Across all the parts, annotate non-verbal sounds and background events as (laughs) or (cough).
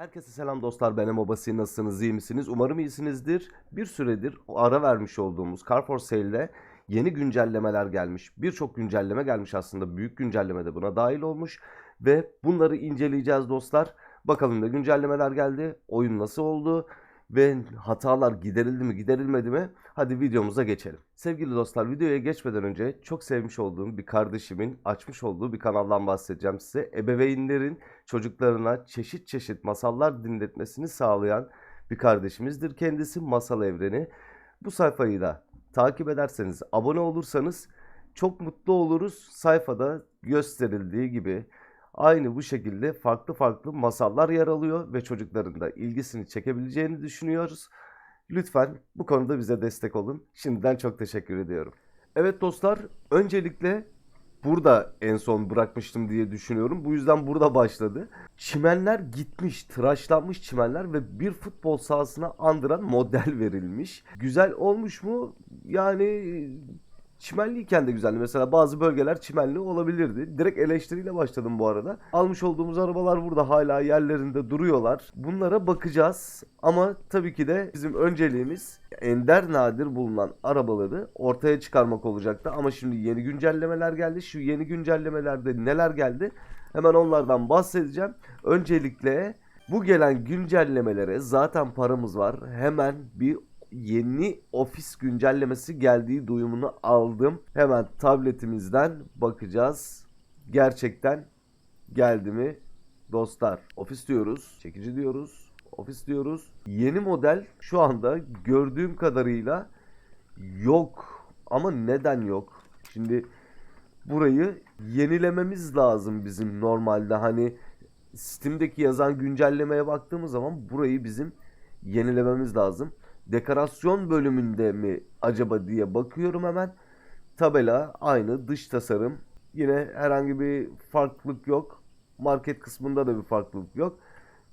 Herkese selam dostlar ben Emobasi nasılsınız iyi misiniz? Umarım iyisinizdir. Bir süredir ara vermiş olduğumuz Carrefour Sale'de yeni güncellemeler gelmiş. Birçok güncelleme gelmiş aslında. Büyük güncelleme de buna dahil olmuş. Ve bunları inceleyeceğiz dostlar. Bakalım ne güncellemeler geldi, oyun nasıl oldu ve hatalar giderildi mi giderilmedi mi? Hadi videomuza geçelim. Sevgili dostlar videoya geçmeden önce çok sevmiş olduğum bir kardeşimin açmış olduğu bir kanaldan bahsedeceğim size. Ebeveynlerin çocuklarına çeşit çeşit masallar dinletmesini sağlayan bir kardeşimizdir kendisi Masal Evreni. Bu sayfayı da takip ederseniz, abone olursanız çok mutlu oluruz. Sayfada gösterildiği gibi aynı bu şekilde farklı farklı masallar yer alıyor ve çocukların da ilgisini çekebileceğini düşünüyoruz. Lütfen bu konuda bize destek olun. Şimdiden çok teşekkür ediyorum. Evet dostlar, öncelikle burada en son bırakmıştım diye düşünüyorum. Bu yüzden burada başladı. Çimenler gitmiş, tıraşlanmış çimenler ve bir futbol sahasına andıran model verilmiş. Güzel olmuş mu? Yani çimenliyken de güzeldi. Mesela bazı bölgeler çimenli olabilirdi. Direkt eleştiriyle başladım bu arada. Almış olduğumuz arabalar burada hala yerlerinde duruyorlar. Bunlara bakacağız. Ama tabii ki de bizim önceliğimiz ender nadir bulunan arabaları ortaya çıkarmak olacaktı. Ama şimdi yeni güncellemeler geldi. Şu yeni güncellemelerde neler geldi? Hemen onlardan bahsedeceğim. Öncelikle bu gelen güncellemelere zaten paramız var. Hemen bir yeni ofis güncellemesi geldiği duyumunu aldım. Hemen tabletimizden bakacağız. Gerçekten geldi mi dostlar? Ofis diyoruz, çekici diyoruz, ofis diyoruz. Yeni model şu anda gördüğüm kadarıyla yok. Ama neden yok? Şimdi burayı yenilememiz lazım bizim normalde. Hani Steam'deki yazan güncellemeye baktığımız zaman burayı bizim yenilememiz lazım. Dekorasyon bölümünde mi acaba diye bakıyorum hemen. Tabela aynı dış tasarım. Yine herhangi bir farklılık yok. Market kısmında da bir farklılık yok.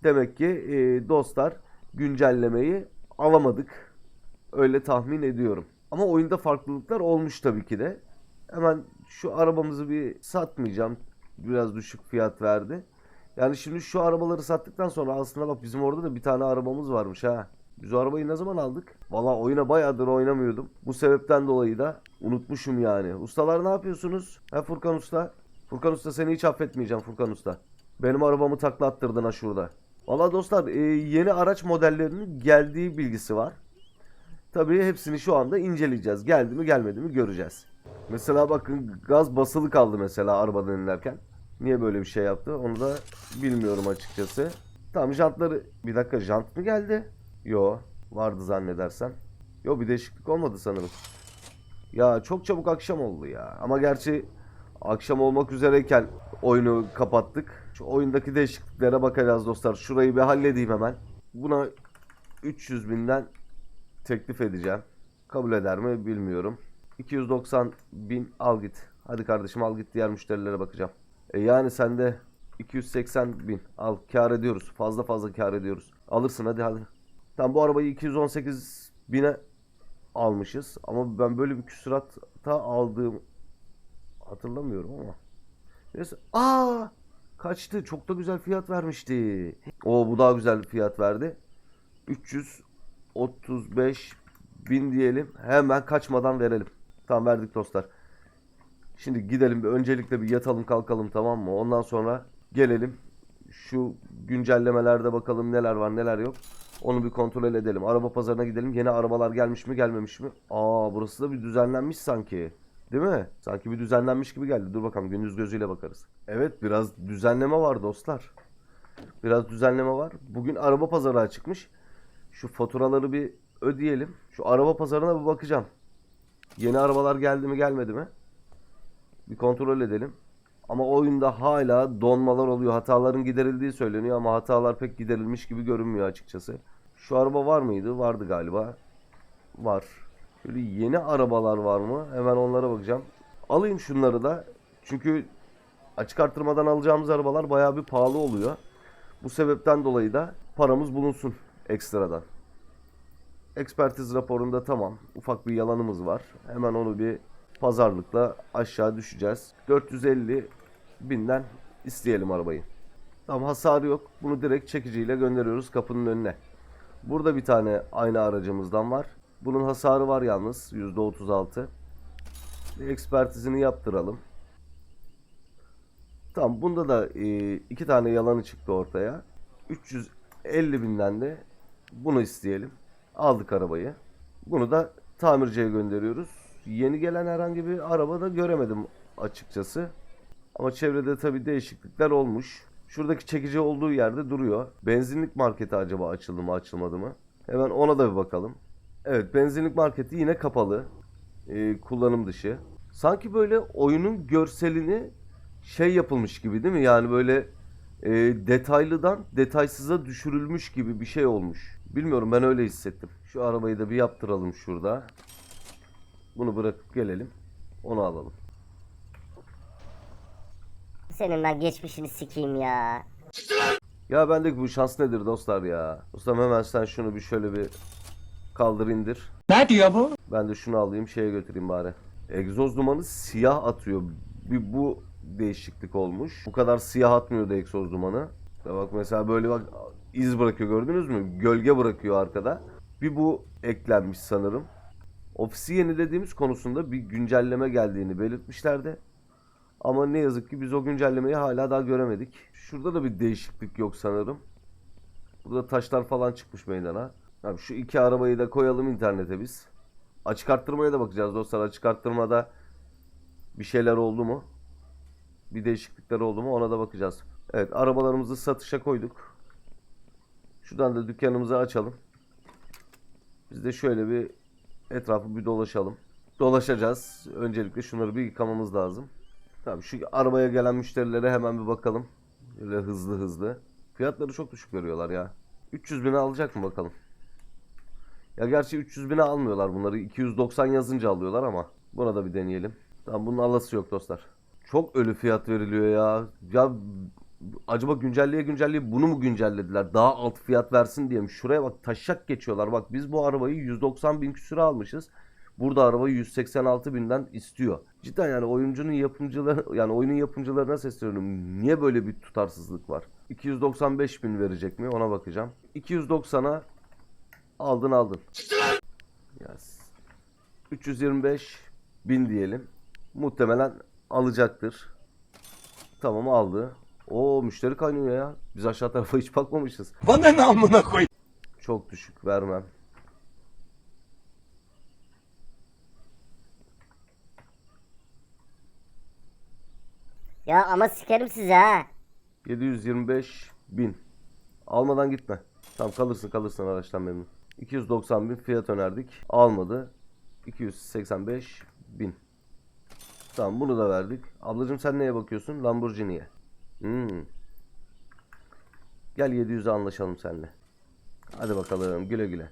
Demek ki e, dostlar güncellemeyi alamadık. Öyle tahmin ediyorum. Ama oyunda farklılıklar olmuş tabii ki de. Hemen şu arabamızı bir satmayacağım. Biraz düşük fiyat verdi. Yani şimdi şu arabaları sattıktan sonra aslında bak bizim orada da bir tane arabamız varmış ha. Biz o arabayı ne zaman aldık? Valla oyuna bayağıdır oynamıyordum. Bu sebepten dolayı da unutmuşum yani. Ustalar ne yapıyorsunuz? Ha Furkan Usta? Furkan Usta seni hiç affetmeyeceğim Furkan Usta. Benim arabamı taklattırdın ha şurada. Valla dostlar e, yeni araç modellerinin geldiği bilgisi var. Tabii hepsini şu anda inceleyeceğiz. Geldi mi gelmedi mi göreceğiz. Mesela bakın gaz basılı kaldı mesela arabadan inerken. Niye böyle bir şey yaptı onu da bilmiyorum açıkçası. Tamam jantları... Bir dakika jant mı geldi? Yo vardı zannedersem. Yo bir değişiklik olmadı sanırım. Ya çok çabuk akşam oldu ya. Ama gerçi akşam olmak üzereyken oyunu kapattık. Şu oyundaki değişikliklere bakacağız dostlar. Şurayı bir halledeyim hemen. Buna 300 binden teklif edeceğim. Kabul eder mi bilmiyorum. 290 bin al git. Hadi kardeşim al git diğer müşterilere bakacağım. E yani sende 280 bin al kar ediyoruz. Fazla fazla kar ediyoruz. Alırsın hadi hadi. Tamam bu arabayı 218 bine almışız. Ama ben böyle bir küsuratta aldığım hatırlamıyorum ama. Neyse. Aa! Kaçtı. Çok da güzel fiyat vermişti. O bu daha güzel fiyat verdi. 335 bin diyelim. Hemen kaçmadan verelim. Tamam verdik dostlar. Şimdi gidelim bir öncelikle bir yatalım kalkalım tamam mı? Ondan sonra gelelim. Şu güncellemelerde bakalım neler var neler yok. Onu bir kontrol edelim. Araba pazarına gidelim. Yeni arabalar gelmiş mi gelmemiş mi? Aa burası da bir düzenlenmiş sanki. Değil mi? Sanki bir düzenlenmiş gibi geldi. Dur bakalım gündüz gözüyle bakarız. Evet biraz düzenleme var dostlar. Biraz düzenleme var. Bugün araba pazarı açıkmış. Şu faturaları bir ödeyelim. Şu araba pazarına bir bakacağım. Yeni arabalar geldi mi gelmedi mi? Bir kontrol edelim. Ama oyunda hala donmalar oluyor. Hataların giderildiği söyleniyor ama hatalar pek giderilmiş gibi görünmüyor açıkçası. Şu araba var mıydı? Vardı galiba. Var. Şöyle yeni arabalar var mı? Hemen onlara bakacağım. Alayım şunları da. Çünkü açık arttırmadan alacağımız arabalar bayağı bir pahalı oluyor. Bu sebepten dolayı da paramız bulunsun ekstradan. Ekspertiz raporunda tamam. Ufak bir yalanımız var. Hemen onu bir pazarlıkla aşağı düşeceğiz. 450 binden isteyelim arabayı. Tamam hasarı yok. Bunu direkt çekiciyle gönderiyoruz kapının önüne. Burada bir tane aynı aracımızdan var. Bunun hasarı var yalnız %36. Bir ekspertizini yaptıralım. Tamam bunda da e, iki tane yalanı çıktı ortaya. 350 binden de bunu isteyelim. Aldık arabayı. Bunu da tamirciye gönderiyoruz. Yeni gelen herhangi bir araba da göremedim açıkçası. Ama çevrede tabii değişiklikler olmuş. Şuradaki çekici olduğu yerde duruyor. Benzinlik marketi acaba açıldı mı açılmadı mı? Hemen ona da bir bakalım. Evet benzinlik marketi yine kapalı. Ee, kullanım dışı. Sanki böyle oyunun görselini şey yapılmış gibi değil mi? Yani böyle e, detaylıdan detaysıza düşürülmüş gibi bir şey olmuş. Bilmiyorum ben öyle hissettim. Şu arabayı da bir yaptıralım şurada. Bunu bırakıp gelelim. Onu alalım. Senin ben geçmişini sikeyim ya. Ya bendeki bu şans nedir dostlar ya? Ustam hemen sen şunu bir şöyle bir kaldır indir. Ne diyor bu? Ben de şunu alayım şeye götüreyim bari. Egzoz dumanı siyah atıyor. Bir bu değişiklik olmuş. Bu kadar siyah atmıyordu egzoz dumanı. Ya bak mesela böyle bak iz bırakıyor gördünüz mü? Gölge bırakıyor arkada. Bir bu eklenmiş sanırım. Ofisi yenilediğimiz konusunda bir güncelleme geldiğini belirtmişlerdi. Ama ne yazık ki biz o güncellemeyi hala daha göremedik. Şurada da bir değişiklik yok sanırım. Burada taşlar falan çıkmış meydana. Abi şu iki arabayı da koyalım internete biz. Açık arttırmaya da bakacağız dostlar. Açık arttırmada bir şeyler oldu mu? Bir değişiklikler oldu mu? Ona da bakacağız. Evet arabalarımızı satışa koyduk. Şuradan da dükkanımızı açalım. Biz de şöyle bir etrafı bir dolaşalım. Dolaşacağız. Öncelikle şunları bir yıkamamız lazım. Tamam şu arabaya gelen müşterilere hemen bir bakalım. Böyle hızlı hızlı. Fiyatları çok düşük veriyorlar ya. 300 bine alacak mı bakalım. Ya gerçi 300 bine almıyorlar bunları. 290 yazınca alıyorlar ama. Buna da bir deneyelim. Tamam bunun alası yok dostlar. Çok ölü fiyat veriliyor ya. Ya acaba güncelleye güncelleye bunu mu güncellediler? Daha alt fiyat versin diye mi? Şuraya bak taşak geçiyorlar. Bak biz bu arabayı 190 bin küsüre almışız. Burada arabayı 186 binden istiyor. Cidden yani oyuncunun yapımcıları yani oyunun yapımcılarına sesleniyorum. Niye böyle bir tutarsızlık var? 295 bin verecek mi? Ona bakacağım. 290'a aldın aldın. Yes. 325 bin diyelim. Muhtemelen alacaktır. Tamam aldı. O müşteri kaynıyor ya. Biz aşağı tarafa hiç bakmamışız. Bana ne amına koy? Çok düşük vermem. Ya ama sikerim sizi ha. 725 bin. Almadan gitme. Tamam kalırsın kalırsın araçtan memnun. 290 bin fiyat önerdik. Almadı. 285 bin. Tamam bunu da verdik. Ablacığım sen neye bakıyorsun? Lamborghini'ye. Hmm. Gel 700'e anlaşalım seninle. Hadi bakalım güle güle.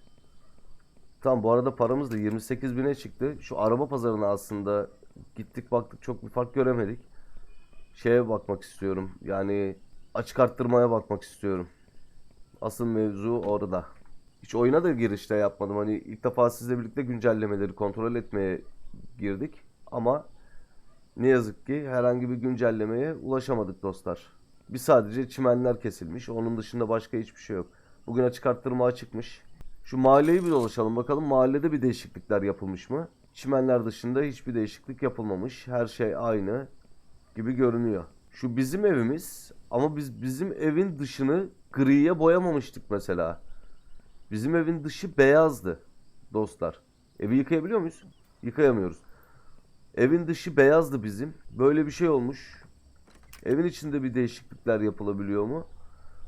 Tamam bu arada paramız da 28 bine çıktı. Şu araba pazarına aslında gittik baktık çok bir fark göremedik. Şeye bakmak istiyorum. Yani açık arttırmaya bakmak istiyorum. Asıl mevzu orada. Hiç oyuna da girişte yapmadım. Hani ilk defa sizle birlikte güncellemeleri kontrol etmeye girdik. Ama ne yazık ki herhangi bir güncellemeye ulaşamadık dostlar. Bir sadece çimenler kesilmiş. Onun dışında başka hiçbir şey yok. Bugün açık arttırma açıkmış. Şu mahalleyi bir dolaşalım bakalım. Mahallede bir değişiklikler yapılmış mı? Çimenler dışında hiçbir değişiklik yapılmamış. Her şey aynı gibi görünüyor. Şu bizim evimiz ama biz bizim evin dışını griye boyamamıştık mesela. Bizim evin dışı beyazdı dostlar. Evi yıkayabiliyor muyuz? Yıkayamıyoruz. Evin dışı beyazdı bizim. Böyle bir şey olmuş. Evin içinde bir değişiklikler yapılabiliyor mu?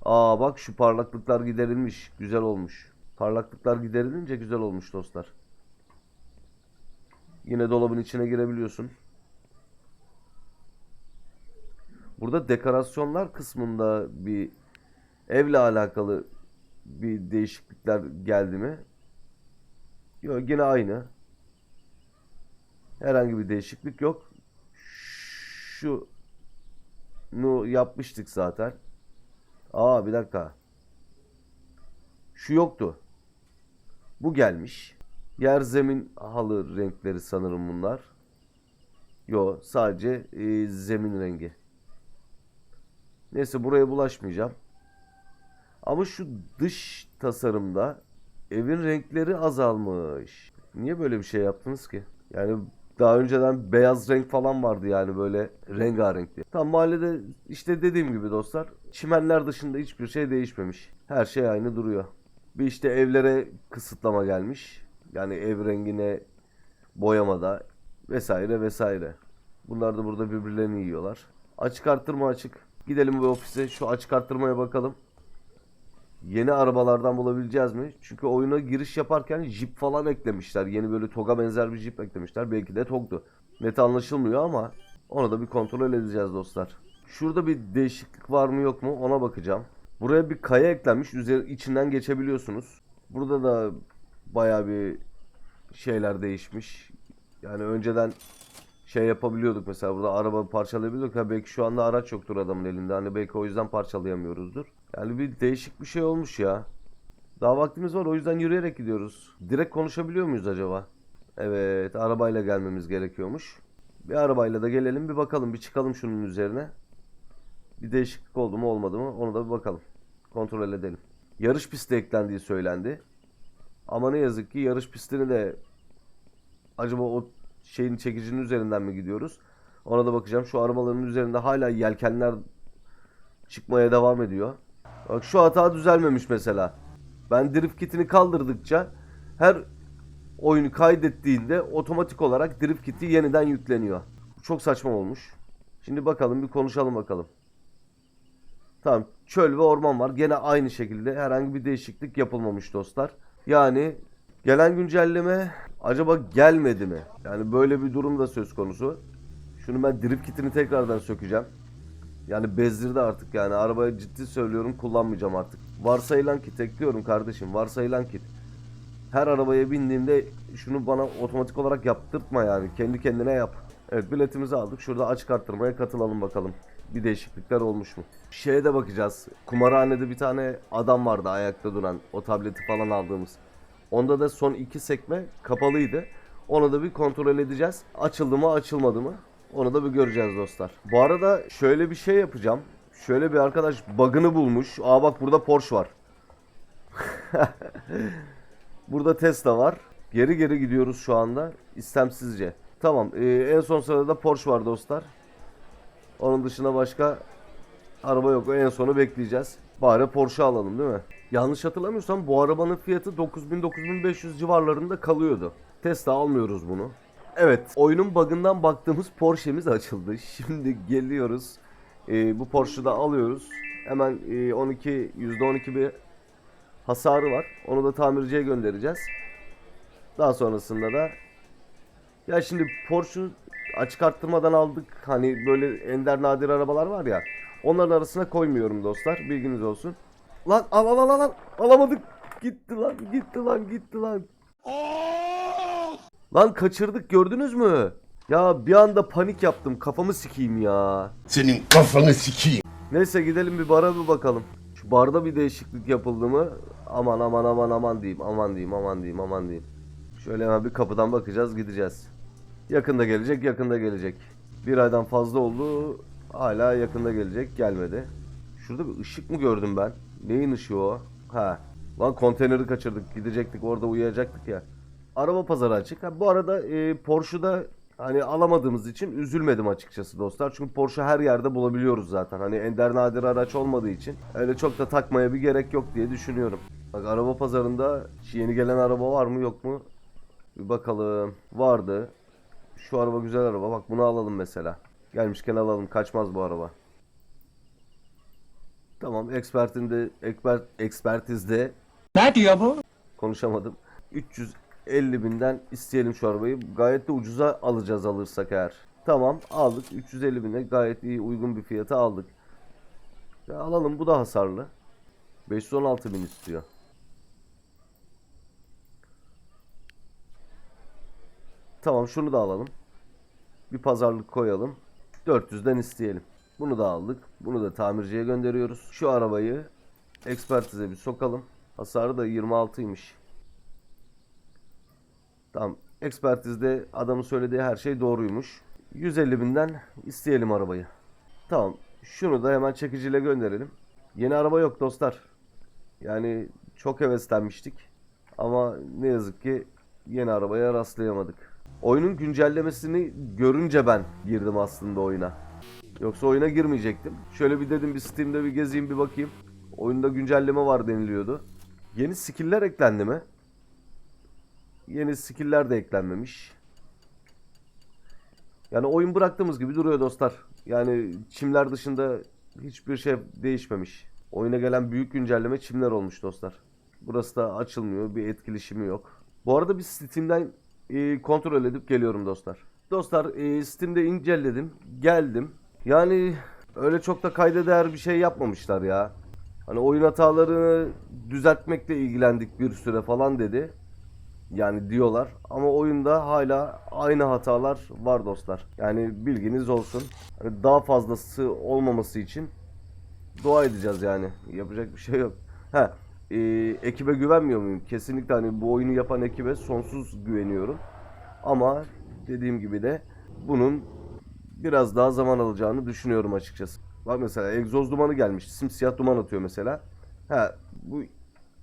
Aa bak şu parlaklıklar giderilmiş. Güzel olmuş. Parlaklıklar giderilince güzel olmuş dostlar. Yine dolabın içine girebiliyorsun. Burada dekorasyonlar kısmında bir evle alakalı bir değişiklikler geldi mi? Yok yine aynı. Herhangi bir değişiklik yok. Şu nu yapmıştık zaten. Aa bir dakika. Şu yoktu. Bu gelmiş. Yer zemin halı renkleri sanırım bunlar. Yo sadece e, zemin rengi. Neyse buraya bulaşmayacağım. Ama şu dış tasarımda evin renkleri azalmış. Niye böyle bir şey yaptınız ki? Yani daha önceden beyaz renk falan vardı yani böyle rengarenkti. Tam mahallede işte dediğim gibi dostlar çimenler dışında hiçbir şey değişmemiş. Her şey aynı duruyor. Bir işte evlere kısıtlama gelmiş. Yani ev rengine boyamada vesaire vesaire. Bunlar da burada birbirlerini yiyorlar. Açık arttırma açık. Gidelim bu ofise şu açık arttırmaya bakalım. Yeni arabalardan bulabileceğiz mi? Çünkü oyuna giriş yaparken Jeep falan eklemişler. Yeni böyle TOG'a benzer bir Jeep eklemişler. Belki de TOG'du. Net anlaşılmıyor ama onu da bir kontrol edeceğiz dostlar. Şurada bir değişiklik var mı yok mu ona bakacağım. Buraya bir kaya eklenmiş. Üzeri içinden geçebiliyorsunuz. Burada da bayağı bir şeyler değişmiş. Yani önceden şey yapabiliyorduk mesela burada araba parçalayabiliyorduk. Ha belki şu anda araç yoktur adamın elinde. Hani belki o yüzden parçalayamıyoruzdur. Yani bir değişik bir şey olmuş ya. Daha vaktimiz var o yüzden yürüyerek gidiyoruz. Direkt konuşabiliyor muyuz acaba? Evet arabayla gelmemiz gerekiyormuş. Bir arabayla da gelelim bir bakalım bir çıkalım şunun üzerine. Bir değişiklik oldu mu olmadı mı onu da bir bakalım. Kontrol edelim. Yarış pisti eklendiği söylendi. Ama ne yazık ki yarış pistini de acaba o şeyin çekicinin üzerinden mi gidiyoruz? Ona da bakacağım. Şu arabaların üzerinde hala yelkenler çıkmaya devam ediyor. Bak şu hata düzelmemiş mesela. Ben drift kitini kaldırdıkça her oyunu kaydettiğinde otomatik olarak drift kiti yeniden yükleniyor. Çok saçma olmuş. Şimdi bakalım bir konuşalım bakalım. Tamam çöl ve orman var. Gene aynı şekilde herhangi bir değişiklik yapılmamış dostlar. Yani gelen güncelleme acaba gelmedi mi? Yani böyle bir durum da söz konusu. Şunu ben drift kitini tekrardan sökeceğim. Yani bezdirdi artık yani arabaya ciddi söylüyorum kullanmayacağım artık. Varsayılan kit ekliyorum kardeşim varsayılan kit. Her arabaya bindiğimde şunu bana otomatik olarak yaptırtma yani kendi kendine yap. Evet biletimizi aldık şurada açık arttırmaya katılalım bakalım. Bir değişiklikler olmuş mu? Şeye de bakacağız. Kumarhanede bir tane adam vardı ayakta duran o tableti falan aldığımız. Onda da son iki sekme kapalıydı. Onu da bir kontrol edeceğiz. Açıldı mı açılmadı mı? Onu da bir göreceğiz dostlar. Bu arada şöyle bir şey yapacağım. Şöyle bir arkadaş bug'ını bulmuş. Aa bak burada Porsche var. (laughs) burada Tesla var. Geri geri gidiyoruz şu anda. istemsizce. Tamam. ee, en son sırada Porsche var dostlar. Onun dışında başka araba yok. En sonu bekleyeceğiz. Bari Porsche alalım değil mi? Yanlış hatırlamıyorsam bu arabanın fiyatı 9000-9500 civarlarında kalıyordu. Tesla almıyoruz bunu. Evet, oyunun bug'ından baktığımız Porsche'miz açıldı. (laughs) Şimdi geliyoruz. Ee, bu Porsche'u da alıyoruz. Hemen e, 12 %12 bir hasarı var. Onu da tamirciye göndereceğiz. Daha sonrasında da ya şimdi Porsche'u açık arttırmadan aldık. Hani böyle ender nadir arabalar var ya. Onların arasına koymuyorum dostlar. Bilginiz olsun. Lan al al al al al. Alamadık. Gitti lan gitti lan gitti lan. Lan kaçırdık gördünüz mü? Ya bir anda panik yaptım. Kafamı sikeyim ya. Senin kafanı sikeyim. Neyse gidelim bir bara bir bakalım. Şu barda bir değişiklik yapıldı mı? Aman aman aman aman diyeyim. Aman diyeyim aman diyeyim aman diyeyim. Şöyle hemen bir kapıdan bakacağız gideceğiz. Yakında gelecek yakında gelecek. Bir aydan fazla oldu. Hala yakında gelecek gelmedi. Şurada bir ışık mı gördüm ben? Neyin ışığı o? Ha. Lan konteyneri kaçırdık. Gidecektik orada uyuyacaktık ya. Araba pazarı açık. Ha, bu arada e, Porsche'da hani alamadığımız için üzülmedim açıkçası dostlar. Çünkü Porsche her yerde bulabiliyoruz zaten. Hani ender nadir araç olmadığı için öyle çok da takmaya bir gerek yok diye düşünüyorum. Bak araba pazarında yeni gelen araba var mı yok mu? Bir bakalım. Vardı. Şu araba güzel araba. Bak bunu alalım mesela. Gelmişken alalım. Kaçmaz bu araba. Tamam. Ekspertinde, ekspert, ekspertizde Ne diyor bu? konuşamadım. 350 binden isteyelim şu arabayı. Gayet de ucuza alacağız alırsak eğer. Tamam aldık. 350 bine gayet iyi uygun bir fiyata aldık. Ya alalım bu da hasarlı. 516 bin istiyor. Tamam şunu da alalım. Bir pazarlık koyalım. 400'den isteyelim. Bunu da aldık. Bunu da tamirciye gönderiyoruz. Şu arabayı ekspertize bir sokalım. Hasarı da 26'ymış. Tamam. Ekspertizde adamın söylediği her şey doğruymuş. 150 binden isteyelim arabayı. Tamam. Şunu da hemen çekiciyle gönderelim. Yeni araba yok dostlar. Yani çok heveslenmiştik. Ama ne yazık ki yeni arabaya rastlayamadık. Oyunun güncellemesini görünce ben girdim aslında oyuna. Yoksa oyuna girmeyecektim. Şöyle bir dedim bir Steam'de bir gezeyim bir bakayım. Oyunda güncelleme var deniliyordu. Yeni skill'ler eklendi mi? Yeni skill'ler de eklenmemiş. Yani oyun bıraktığımız gibi duruyor dostlar. Yani çimler dışında hiçbir şey değişmemiş. Oyuna gelen büyük güncelleme çimler olmuş dostlar. Burası da açılmıyor. Bir etkileşimi yok. Bu arada bir Steam'den e, kontrol edip geliyorum dostlar. Dostlar e, Steam'de inceledim. Geldim. Yani öyle çok da kayda değer bir şey yapmamışlar ya. Hani oyun hatalarını düzeltmekle ilgilendik bir süre falan dedi. Yani diyorlar ama oyunda hala aynı hatalar var dostlar. Yani bilginiz olsun. Hani daha fazlası olmaması için dua edeceğiz yani. Yapacak bir şey yok. Ha, e, ekibe güvenmiyor muyum? Kesinlikle hani bu oyunu yapan ekibe sonsuz güveniyorum. Ama dediğim gibi de bunun biraz daha zaman alacağını düşünüyorum açıkçası. Bak mesela egzoz dumanı gelmiş. Simsiyah duman atıyor mesela. Ha, bu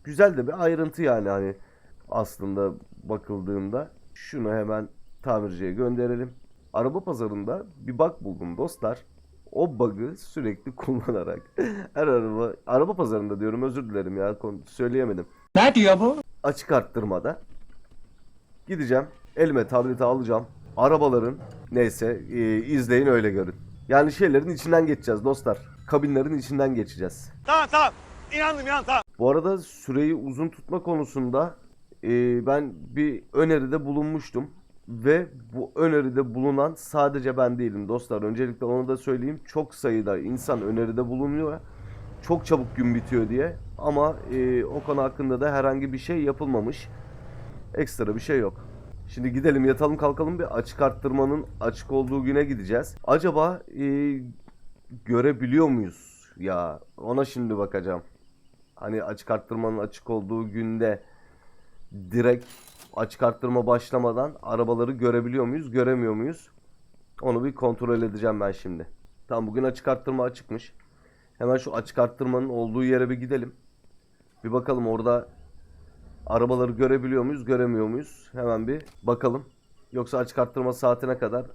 güzel de bir ayrıntı yani hani aslında bakıldığında. Şunu hemen tamirciye gönderelim. Araba pazarında bir bug buldum dostlar. O bug'ı sürekli (laughs) kullanarak her araba araba pazarında diyorum özür dilerim ya söyleyemedim. Ne diyor bu? Açık arttırmada gideceğim elime tableti alacağım. Arabaların neyse e, izleyin öyle görün. Yani şeylerin içinden geçeceğiz dostlar. Kabinlerin içinden geçeceğiz. Tamam tamam. İnandım inandım tamam. Bu arada süreyi uzun tutma konusunda e, ben bir öneride bulunmuştum. Ve bu öneride bulunan sadece ben değilim dostlar. Öncelikle onu da söyleyeyim. Çok sayıda insan öneride bulunuyor. Çok çabuk gün bitiyor diye. Ama e, o konu hakkında da herhangi bir şey yapılmamış. Ekstra bir şey yok. Şimdi gidelim yatalım kalkalım bir açık arttırmanın açık olduğu güne gideceğiz. Acaba e, görebiliyor muyuz? Ya ona şimdi bakacağım. Hani açık arttırmanın açık olduğu günde direkt açık arttırma başlamadan arabaları görebiliyor muyuz, göremiyor muyuz? Onu bir kontrol edeceğim ben şimdi. Tamam bugün açık arttırma açıkmış. Hemen şu açık arttırmanın olduğu yere bir gidelim. Bir bakalım orada arabaları görebiliyor muyuz, göremiyor muyuz? Hemen bir bakalım. Yoksa açık arttırma saatine kadar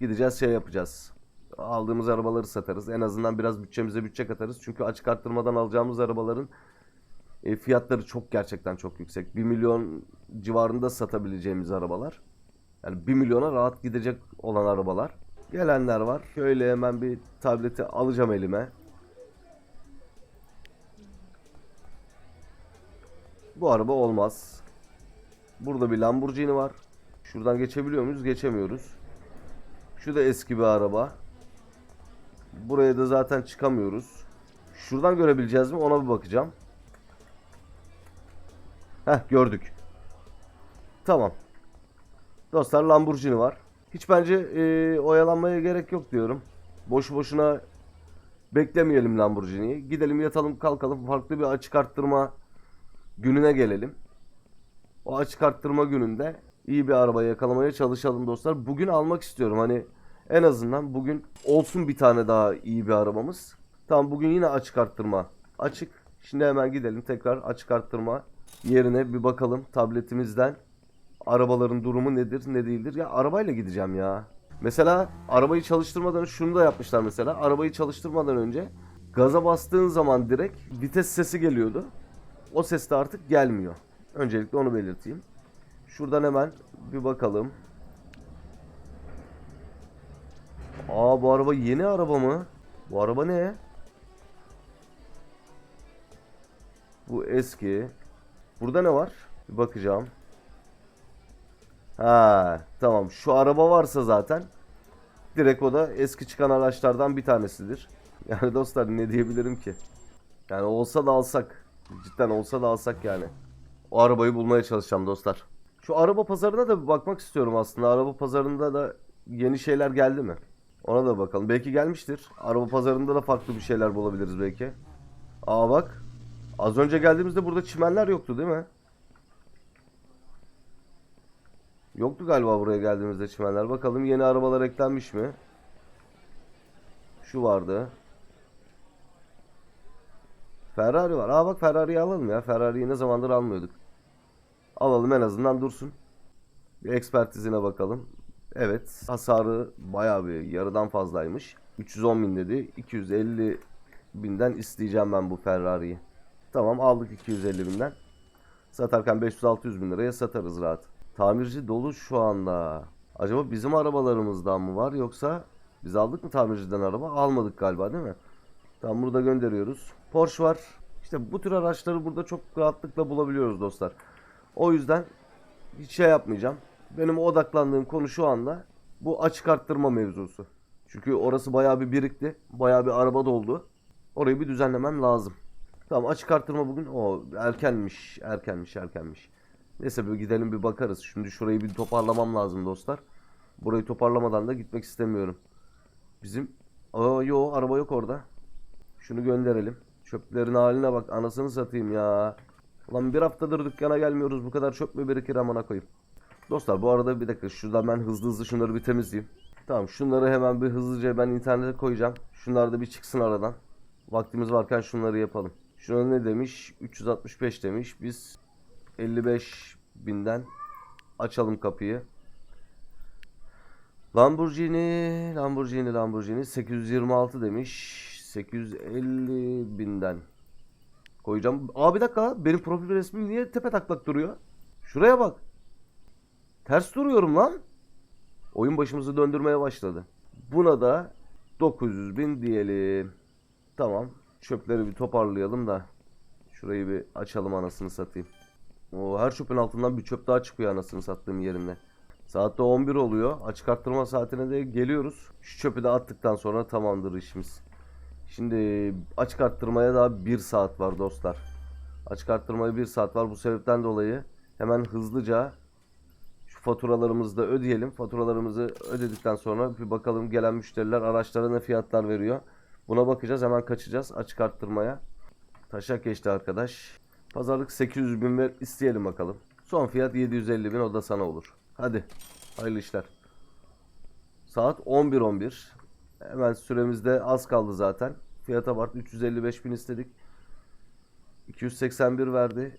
gideceğiz şey yapacağız. Aldığımız arabaları satarız. En azından biraz bütçemize bütçe katarız. Çünkü açık arttırmadan alacağımız arabaların e, fiyatları çok gerçekten çok yüksek. 1 milyon civarında satabileceğimiz arabalar. Yani 1 milyona rahat gidecek olan arabalar. Gelenler var. Şöyle hemen bir tableti alacağım elime. Bu araba olmaz. Burada bir Lamborghini var. Şuradan geçebiliyor muyuz? Geçemiyoruz. Şu da eski bir araba. Buraya da zaten çıkamıyoruz. Şuradan görebileceğiz mi? Ona bir bakacağım. Heh gördük. Tamam. Dostlar Lamborghini var. Hiç bence e, oyalanmaya gerek yok diyorum. Boşu boşuna beklemeyelim Lamborghini'yi. Gidelim yatalım kalkalım farklı bir açık arttırma gününe gelelim. O açık arttırma gününde iyi bir araba yakalamaya çalışalım dostlar. Bugün almak istiyorum hani en azından bugün olsun bir tane daha iyi bir arabamız. Tamam bugün yine açık arttırma açık. Şimdi hemen gidelim tekrar açık arttırma yerine bir bakalım tabletimizden arabaların durumu nedir ne değildir. Ya arabayla gideceğim ya. Mesela arabayı çalıştırmadan şunu da yapmışlar mesela. Arabayı çalıştırmadan önce gaza bastığın zaman direkt vites sesi geliyordu. O ses de artık gelmiyor. Öncelikle onu belirteyim. Şuradan hemen bir bakalım. Aa bu araba yeni araba mı? Bu araba ne? Bu eski. Burada ne var? Bir bakacağım. Ha, tamam. Şu araba varsa zaten direkt o da eski çıkan araçlardan bir tanesidir. (laughs) Yani dostlar ne diyebilirim ki? Yani olsa da alsak. Cidden olsa da alsak yani. O arabayı bulmaya çalışacağım dostlar. Şu araba pazarına da bir bakmak istiyorum aslında. Araba pazarında da yeni şeyler geldi mi? Ona da bakalım. Belki gelmiştir. Araba pazarında da farklı bir şeyler bulabiliriz belki. Aa bak. Az önce geldiğimizde burada çimenler yoktu değil mi? Yoktu galiba buraya geldiğimizde çimenler. Bakalım yeni arabalar eklenmiş mi? Şu vardı. Ferrari var. Aa bak Ferrari'yi alalım ya. Ferrari'yi ne zamandır almıyorduk. Alalım en azından dursun. Bir ekspertizine bakalım. Evet hasarı bayağı bir yarıdan fazlaymış. 310 bin dedi. 250 binden isteyeceğim ben bu Ferrari'yi. Tamam aldık 250 binden. Satarken 500-600 bin liraya satarız rahat. Tamirci dolu şu anda. Acaba bizim arabalarımızdan mı var yoksa biz aldık mı tamirciden araba? Almadık galiba değil mi? Tamam burada gönderiyoruz. Porsche var. İşte bu tür araçları burada çok rahatlıkla bulabiliyoruz dostlar. O yüzden hiç şey yapmayacağım. Benim odaklandığım konu şu anda bu açık arttırma mevzusu. Çünkü orası bayağı bir birikti. Bayağı bir araba doldu. Orayı bir düzenlemem lazım. Tamam açık arttırma bugün o erkenmiş, erkenmiş, erkenmiş. Neyse bir gidelim bir bakarız. Şimdi şurayı bir toparlamam lazım dostlar. Burayı toparlamadan da gitmek istemiyorum. Bizim Aa yo araba yok orada. Şunu gönderelim. Çöplerin haline bak anasını satayım ya. Ulan bir haftadır dükkana gelmiyoruz bu kadar çöp mü birikir amına koyayım. Dostlar bu arada bir dakika şuradan ben hızlı hızlı şunları bir temizleyeyim. Tamam şunları hemen bir hızlıca ben internete koyacağım. Şunlar da bir çıksın aradan. Vaktimiz varken şunları yapalım. Şuna ne demiş? 365 demiş. Biz 55 binden açalım kapıyı. Lamborghini, Lamborghini, Lamborghini 826 demiş. 850 binden koyacağım. Aa bir dakika benim profil resmim niye tepe taklak duruyor? Şuraya bak. Ters duruyorum lan. Oyun başımızı döndürmeye başladı. Buna da 900 bin diyelim. Tamam. Çöpleri bir toparlayalım da. Şurayı bir açalım anasını satayım. O her çöpün altından bir çöp daha çıkıyor anasını sattığım yerinde. Saatte 11 oluyor. Açık arttırma saatine de geliyoruz. Şu çöpü de attıktan sonra tamamdır işimiz. Şimdi açık arttırmaya daha 1 saat var dostlar. Açık arttırmaya 1 saat var. Bu sebepten dolayı hemen hızlıca şu faturalarımızı da ödeyelim. Faturalarımızı ödedikten sonra bir bakalım gelen müşteriler araçlara ne fiyatlar veriyor. Buna bakacağız. Hemen kaçacağız açık arttırmaya. Taşak geçti arkadaş. Pazarlık 800 bin ver isteyelim bakalım. Son fiyat 750 bin o da sana olur. Hadi hayırlı işler. Saat 11.11. Hemen süremizde az kaldı zaten. Fiyata bak 355 bin istedik. 281 verdi.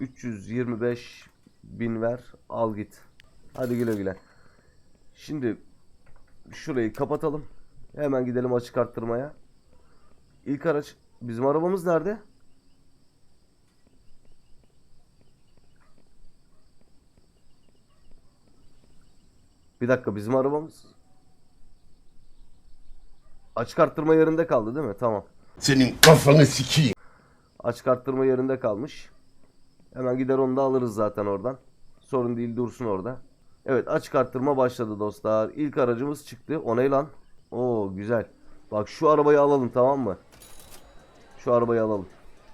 325 bin ver al git. Hadi güle güle. Şimdi şurayı kapatalım. Hemen gidelim açık arttırmaya. İlk araç bizim arabamız nerede? Bir dakika bizim arabamız açık arttırma yerinde kaldı değil mi? Tamam. Senin kafanı sikeyim. Açık arttırma yerinde kalmış. Hemen gider onu da alırız zaten oradan. Sorun değil dursun orada. Evet açık arttırma başladı dostlar. İlk aracımız çıktı. O ne lan? Oo güzel. Bak şu arabayı alalım tamam mı? Şu arabayı alalım.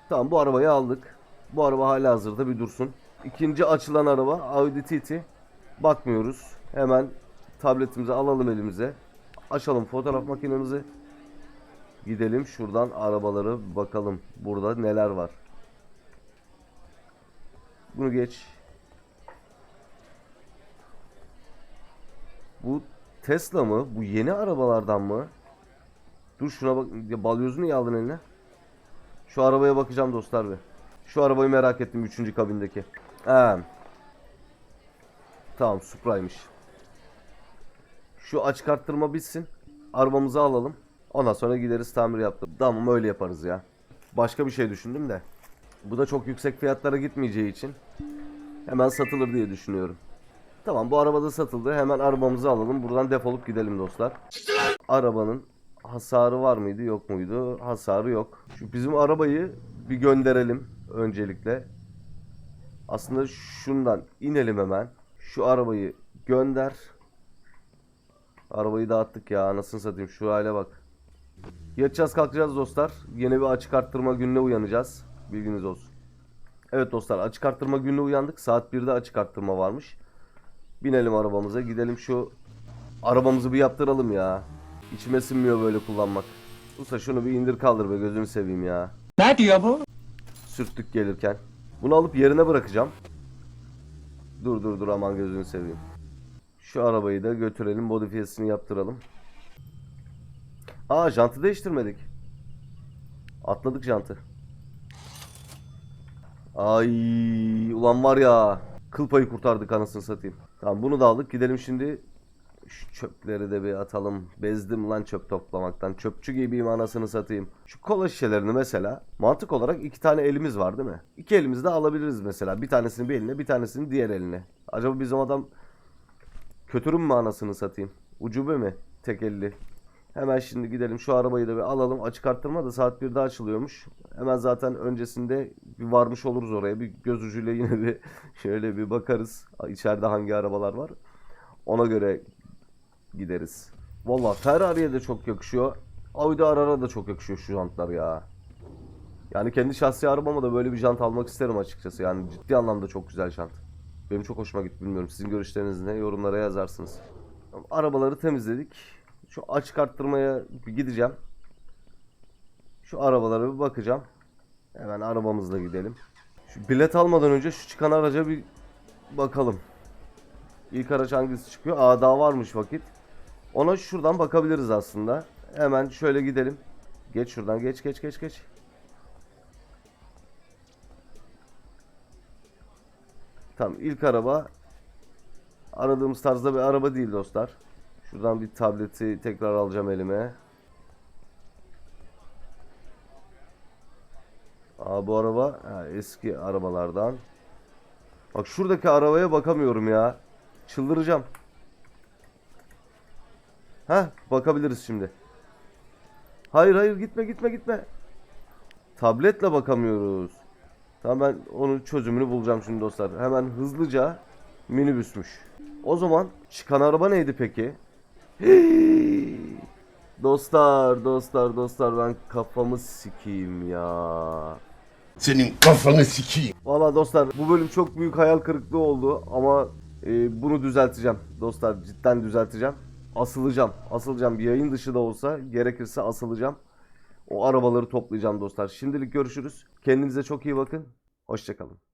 Tamam bu arabayı aldık. Bu araba hala hazırda bir dursun. İkinci açılan araba Audi TT. Bakmıyoruz. Hemen tabletimizi alalım elimize. Açalım fotoğraf makinemizi. Gidelim şuradan arabaları bakalım. Burada neler var. Bunu geç. Bu Tesla mı? Bu yeni arabalardan mı? Dur şuna bak. Ya balyozunu niye aldın eline? Şu arabaya bakacağım dostlar bir. Şu arabayı merak ettim 3. kabindeki. He. Tamam Supra'ymış. Şu açık arttırma bitsin. Arabamızı alalım. Ondan sonra gideriz tamir yaptır. Tamam öyle yaparız ya. Başka bir şey düşündüm de. Bu da çok yüksek fiyatlara gitmeyeceği için hemen satılır diye düşünüyorum. Tamam bu arabada satıldı. Hemen arabamızı alalım. Buradan defolup gidelim dostlar. Arabanın hasarı var mıydı yok muydu? Hasarı yok. Şu bizim arabayı bir gönderelim öncelikle. Aslında şundan inelim hemen. Şu arabayı gönder. Arabayı dağıttık ya anasını satayım şu hale bak. Yatacağız kalkacağız dostlar. Yine bir açık arttırma gününe uyanacağız. Bilginiz olsun. Evet dostlar açık arttırma gününe uyandık. Saat 1'de açık arttırma varmış. Binelim arabamıza gidelim şu arabamızı bir yaptıralım ya. İçime sinmiyor böyle kullanmak. Usta şunu bir indir kaldır be gözünü seveyim ya. Ne diyor bu? Sürttük gelirken. Bunu alıp yerine bırakacağım. Dur dur dur aman gözünü seveyim. Şu arabayı da götürelim modifiyesini yaptıralım. Aa jantı değiştirmedik. Atladık jantı. Ay ulan var ya kıl payı kurtardık anasını satayım. Tamam bunu da aldık gidelim şimdi şu çöpleri de bir atalım. Bezdim lan çöp toplamaktan. Çöpçü gibiyim anasını satayım. Şu kola şişelerini mesela mantık olarak iki tane elimiz var değil mi? İki elimizde alabiliriz mesela. Bir tanesini bir eline bir tanesini diğer eline. Acaba bizim adam kötürüm mü anasını satayım? Ucube mi? Tek elli. Hemen şimdi gidelim şu arabayı da bir alalım. Açık arttırma da saat 1'de açılıyormuş. Hemen zaten öncesinde bir varmış oluruz oraya. Bir göz ucuyla yine bir (laughs) şöyle bir bakarız. İçeride hangi arabalar var. Ona göre gideriz. Valla Ferrari'ye de çok yakışıyor. Audi Arara da çok yakışıyor şu jantlar ya. Yani kendi şahsi arabama da böyle bir jant almak isterim açıkçası. Yani ciddi anlamda çok güzel jant. Benim çok hoşuma gitti bilmiyorum. Sizin görüşleriniz ne? Yorumlara yazarsınız. Arabaları temizledik. Şu açık arttırmaya bir gideceğim. Şu arabalara bir bakacağım. Hemen arabamızla gidelim. Şu bilet almadan önce şu çıkan araca bir bakalım. İlk araç hangisi çıkıyor? Aa daha varmış vakit. Ona şuradan bakabiliriz aslında. Hemen şöyle gidelim. Geç şuradan geç geç geç geç. Tamam ilk araba aradığımız tarzda bir araba değil dostlar. Şuradan bir tableti tekrar alacağım elime. Aa bu araba ha, eski arabalardan. Bak şuradaki arabaya bakamıyorum ya. Çıldıracağım. Ha bakabiliriz şimdi. Hayır hayır gitme gitme gitme. Tabletle bakamıyoruz. Tamam ben onun çözümünü bulacağım şimdi dostlar. Hemen hızlıca minibüsmüş. O zaman çıkan araba neydi peki? Hey! (gasps) Dostlar, dostlar, dostlar ben kafamı sikeyim ya. Senin kafanı sikeyim. Valla dostlar bu bölüm çok büyük hayal kırıklığı oldu ama e, bunu düzelteceğim. Dostlar cidden düzelteceğim. Asılacağım. Asılacağım. Bir yayın dışı da olsa gerekirse asılacağım. O arabaları toplayacağım dostlar. Şimdilik görüşürüz. Kendinize çok iyi bakın. Hoşçakalın.